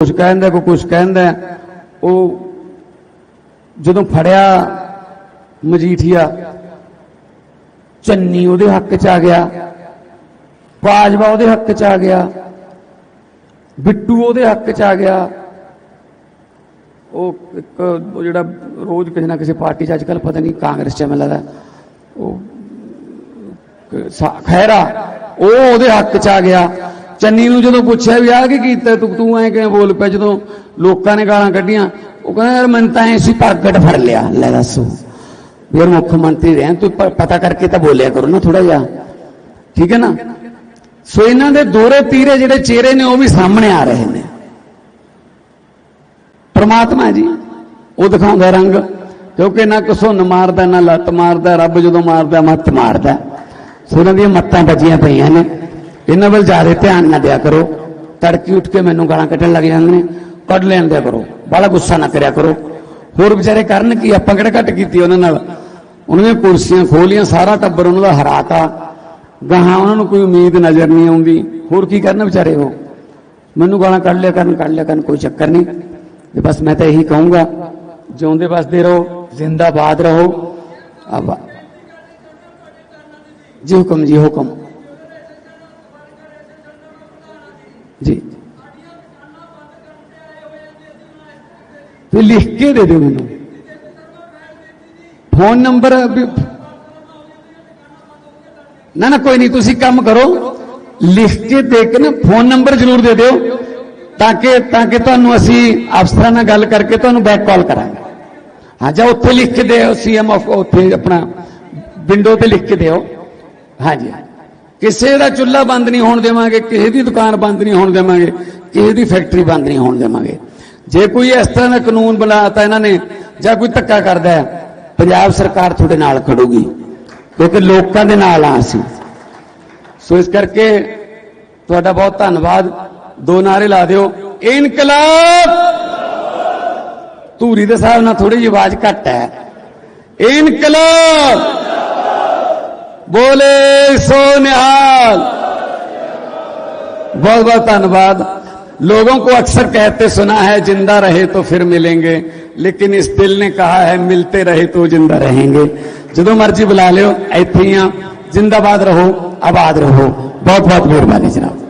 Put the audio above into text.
ਕੁਝ ਕਹਿੰਦਾ, ਕੋਈ ਕੁਝ ਕਹਿੰਦਾ, ਉਹ ਜਦੋਂ ਫੜਿਆ ਮਜੀਠੀਆ, ਚੰਨੀ ਉਹਦੇ ਹੱਕ 'ਚ ਆ ਗਿਆ, ਬਾਜਵਾ ਉਹਦੇ ਹੱਕ 'ਚ ਆ ਗਿਆ, ਬਿੱਟੂ ਉਹਦੇ ਹੱਕ 'ਚ ਆ ਗਿਆ, ਉਹ ਇੱਕ, ਉਹ ਜਿਹੜਾ ਰੋਜ਼ ਕਿਸੇ ਨਾ ਕਿਸੇ ਪਾਰਟੀ 'ਚ ਅੱਜ ਕੱਲ ਪਤਾ ਨਹੀਂ ਕਾਂਗਰਸ 'ਚ ਮੈਨੂੰ ਲੱਗਦਾ ਉਹ ਕ- ਖਹਿਰਾ, ਉਹ ਉਹਦੇ ਹੱਕ 'ਚ ਆ ਗਿਆ। ਚੰਨੀ ਨੂੰ ਜਦੋਂ ਪੁੱਛਿਆ ਵੀ ਆ ਕੀ ਕੀਤਾ, ਤੂੰ ਤੂੰ ਐ ਕਿਵੇਂ ਬੋਲ ਪਿਆ? ਜਦੋਂ ਲੋਕਾਂ ਨੇ ਗਾਲਾਂ ਕੱਢੀਆਂ, ਉਹ ਕਹਿੰਦਾ, ਯਾਰ ਮੈਨੂੰ ਤਾਂ ਐ ਸੀ ਪ੍ਰਗਟ ਫੜ ਲਿਆ। ਲੈ ਦੱਸੋ। ਯਾਰ ਮੁੱਖ ਮੰਤਰੀ ਰਹਿਣ ਤੂੰ ਪਤਾ ਕਰਕੇ ਤਾਂ ਬੋਲਿਆ ਕਰੋ ਨਾ ਥੋੜਾ ਜਿਹਾ। ਠੀਕ ਹੈ ਨਾ? ਸੋ ਇਹਨਾਂ ਦੇ ਦੋਰੇ ਤੀਰੇ ਜਿਹੜੇ ਚਿਹਰੇ ਨੇ, ਉਹ ਵੀ ਸਾਹਮਣੇ ਆ ਰਹੇ ਨੇ। ਪ੍ਰਮਾਤਮਾ ਜੀ, ਉਹ ਦਿਖਾਉਂਦਾ ਰੰਗ। ਕਿਉਂਕਿ ਨਾ ਘਸੁੰਨ ਮਾਰਦਾ, ਨਾ ਲੱਤ ਮਾਰਦਾ, ਰੱਬ ਜਦੋਂ ਮਾਰਦਾ, ਮੱਤ ਮਾਰਦਾ। ਸੋ ਇਹਨਾਂ ਦੀਆਂ ਮੱਤਾਂ ਵੱਜੀਆਂ ਪਈਆਂ ਨੇ। ਇਹਨਾਂ ਵੱਲ ਜ਼ਿਆਦਾ ਧਿਆਨ ਨਾ ਦਿਆ ਕਰੋ। ਤੜਕੀ ਉੱਠ ਕੇ ਮੈਨੂੰ ਗਾਲਾਂ ਕੱਢਣ ਲੱਗ ਜਾਂਦੇ ਨੇ, ਕੱਢ ਲੈਣ ਦਿਆ ਕਰੋ। ਬੜਾ ਗੁੱਸਾ ਨਾ ਕਰਿਆ ਕਰੋ। ਹੋਰ ਵਿਚਾਰੇ ਕਰਨ ਕੀ, ਆਪਾਂ ਕਿਹੜਾ ਘੱਟ ਕੀਤੀ ਉਹਨਾਂ ਨਾਲ? ਉਹਨਾਂ ਦੀਆਂ ਕੁਰਸੀਆਂ ਖੋਲੀਆਂ, ਸਾਰਾ ਟੱਬਰ ਉਹਨਾਂ ਦਾ ਹਰਾਤਾ। ਗਾਹਾਂ ਉਹਨਾਂ ਨੂੰ ਕੋਈ ਉਮੀਦ ਨਜ਼ਰ ਨਹੀਂ ਆਉਂਦੀ। ਹੋਰ ਕੀ ਕਰਨ ਵਿਚਾਰੇ ਉਹ? ਮੈਨੂੰ ਗਾਲਾਂ ਕੱਢ ਲਿਆ ਕਰਨ, ਕੱਢ ਲਿਆ ਕਰਨ, ਕੋਈ ਚੱਕਰ ਨਹੀਂ। ਤੇ ਬਸ ਮੈਂ ਤਾਂ ਇਹੀ ਕਹੂੰਗਾ, ਜਿਉਂਦੇ ਵਸਦੇ ਰਹੋ, ਜ਼ਿੰਦਾਬਾਦ ਰਹੋ। ਆਬਾ ਜੀ ਹੁਕਮ ਜੀ ਹੁਕਮ ਜੀ ਤੇ ਲਿਖ ਕੇ ਦੇ ਦਿਓ ਮੈਨੂੰ। ਫੋਨ ਨੰਬਰ ਵੀ ਨਾ ਨਾ, ਕੋਈ ਨਹੀਂ, ਤੁਸੀਂ ਕੰਮ ਕਰੋ। ਲਿਖ ਕੇ ਦੇ ਕੇ ਨਾ ਫੋਨ ਨੰਬਰ ਜ਼ਰੂਰ ਦੇ ਦਿਓ, ਤਾਂ ਕਿ ਤਾਂ ਕਿ ਤੁਹਾਨੂੰ ਅਸੀਂ ਅਫਸਰਾਂ ਨਾਲ ਗੱਲ ਕਰਕੇ ਤੁਹਾਨੂੰ ਬੈਕ ਕਾਲ ਕਰਾਂਗੇ। ਹਾਂ, ਜਾਂ ਉੱਥੇ ਲਿਖ ਕੇ ਦਿਓ ਸੀਐਮ ਆਫ ਉੱਥੇ ਆਪਣਾ ਵਿੰਡੋ ਤੇ ਲਿਖ ਕੇ ਦਿਓ। ਹਾਂਜੀ ਕਿਸੇ ਦਾ ਚੁੱਲ੍ਹਾ ਬੰਦ ਨਹੀਂ ਹੋਣ ਦੇਵਾਂਗੇ, ਕਿਸੇ ਦੀ ਦੁਕਾਨ ਬੰਦ ਨਹੀਂ ਹੋਣ ਦੇਵਾਂਗੇ, ਕਿਸੇ ਦੀ ਫੈਕਟਰੀ ਬੰਦ ਨਹੀਂ ਹੋਣ ਦੇਵਾਂਗੇ। ਜੇ ਕੋਈ ਇਸ ਤਰ੍ਹਾਂ ਦਾ ਕਾਨੂੰਨ ਬਣਾਤਾ ਇਹਨਾਂ ਨੇ, ਜਾਂ ਕੋਈ ਧੱਕਾ ਕਰਦਾ ਪੰਜਾਬ ਸਰਕਾਰ ਤੁਹਾਡੇ ਨਾਲ ਖੜੂਗੀ, ਕਿਉਂਕਿ ਲੋਕਾਂ ਦੇ ਨਾਲ ਆ ਅਸੀਂ। ਸੋ ਇਸ ਕਰਕੇ ਤੁਹਾਡਾ ਬਹੁਤ ਧੰਨਵਾਦ। ਦੋ ਨਾਰੇ ਲਾ ਦਿਓ। ਇਨਕਲਾਬ! ਧੂਰੀ ਦੇ ਸਾਹਿਬ ਨਾਲ ਥੋੜੀ ਜਿਹੀ ਆਵਾਜ਼ ਘੱਟ ਹੈ। ਇਨਕਲਾਬ! ਬੋਲੇ ਸੋ ਨਿਹਾਲ। ਬਹੁਤ ਬਹੁਤ ਧੰਨਵਾਦ। लोगों को अक्सर कहते सुना है, ज़िंदा रहे तो फिर मिलेंगे। लेकिन इस दिल ने कहा है, मिलते रहे तो ज़िंदा रहेंगे। जो मर्ज़ी बुला लो ऐ जिंदाबाद रहो, आबाद रहो। बहुत बहुत मेहरबानी जनाब।